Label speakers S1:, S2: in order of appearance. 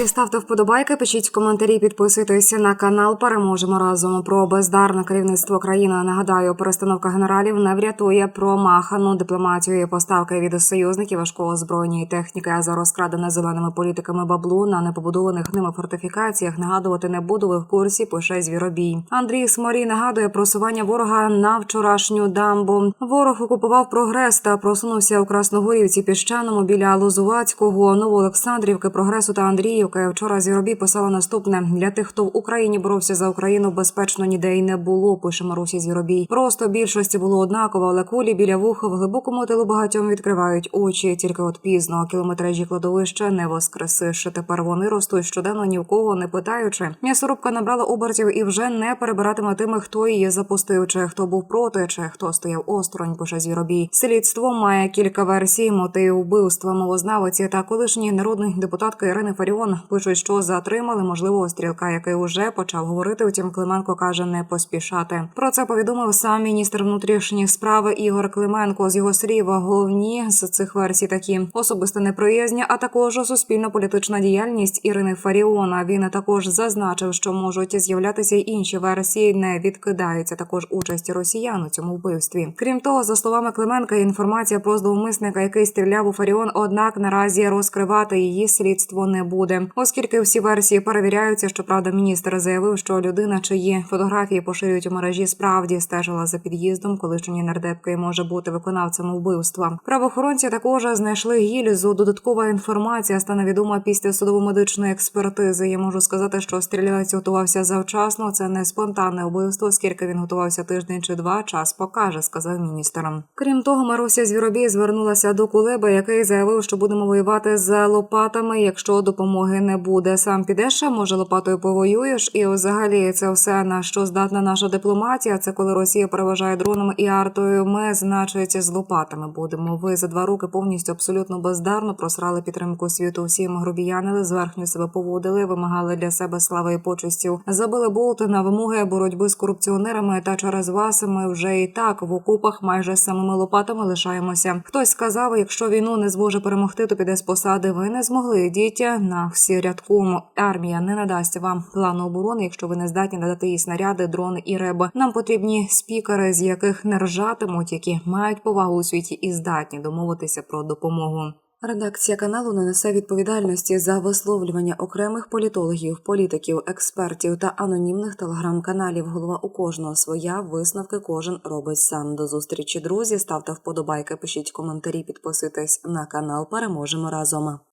S1: Друзі, ставте вподобайки, пишіть коментарі, підписуйтесь на канал. Переможемо разом про бездарне керівництво країни. Нагадаю, перестановка генералів не врятує промахану дипломатію і поставки від союзників важкого озброєння і техніки. А за розкрадене зеленими політиками баблу на непобудованих ними фортифікаціях нагадувати не буду. Ви в курсі пише звіробій. Андрій Сморій нагадує просування ворога на вчорашню дамбу. Ворог окупував прогрес та просунувся у Красногорівці піщаному біля Лозувацького, Новоолександрівки, прогресу та Андріївки. Вчора Зіробій писала наступне для тих, хто в Україні боровся за Україну, безпечно ніде й не було. Пише Марусі Зіробій. Просто більшості було однаково, але кулі біля вуха в глибокому тилу багатьом відкривають очі. Тільки от пізно кілометражі кладовища не воскресиш. Тепер вони ростуть щоденно ні в кого не питаючи. М'ясорубка набрала обертів і вже не перебиратиме тими, хто її запустив, чи хто був проти, чи хто стояв осторонь. Пише Зіробій. Слідство має кілька версій мотив вбивства мовознавиці та колишньої народної депутатки Ірини Фаріон пишуть, що затримали можливого стрілка, який уже почав говорити. Утім, Клименко каже не поспішати. Про це повідомив сам міністр внутрішніх справ Ігор Клименко. З його слів, головні з цих версій такі особиста неприязня, а також суспільно-політична діяльність Ірини Фаріона. Він також зазначив, що можуть з'являтися й інші версії. Не відкидається також участь росіян у цьому вбивстві. Крім того, за словами Клименка, інформація про зловмисника, який стріляв у Фаріон, однак наразі розкривати її слідство не буде, оскільки всі версії перевіряються. Щоправда, міністр заявив, що людина, чиї фотографії поширюють у мережі, справді стежила за під'їздом, колишньої нардепки може бути виконавцем вбивства. Правоохоронці також знайшли гільзу. Додаткова інформація стане відома після судово-медичної експертизи. Я можу сказати, що стрілялець готувався завчасно. Це не спонтанне вбивство, оскільки він готувався тиждень чи два. Час покаже, сказав міністр. Крім того, Маруся Звіробій звернулася до Кулеба, який заявив, що будемо воювати з лопатами, якщо допомоги не буде. Сам підеш, а може лопатою повоюєш, і взагалі це все на що здатна наша дипломатія. Це коли Росія переважає дронами і артою. Ми, значить, з лопатами будемо. Ви за два роки повністю абсолютно бездарно просрали підтримку світу. Всім грубіянили, зверхньо себе поводили, вимагали для себе слави і почестів. Забили болти на вимоги боротьби з корупціонерами. Та через вас ми вже і так в окупах майже самими лопатами лишаємося. Хтось сказав, якщо війну не зможе перемогти, то піде з посади. Ви не змогли. Йдіть на всі рядком. Армія не надасть вам плану оборони, якщо ви не здатні надати їй снаряди, дрони і реба. Нам потрібні спікери, з яких не ржатимуть, які мають повагу у світі і здатні домовитися про допомогу. Редакція каналу не несе відповідальності за висловлювання окремих політологів, політиків, експертів та анонімних телеграм-каналів. Голова у кожного своя висновки кожен робить сам. До зустрічі, друзі. Ставте вподобайки, пишіть коментарі, підписуйтесь на канал. Переможемо разом.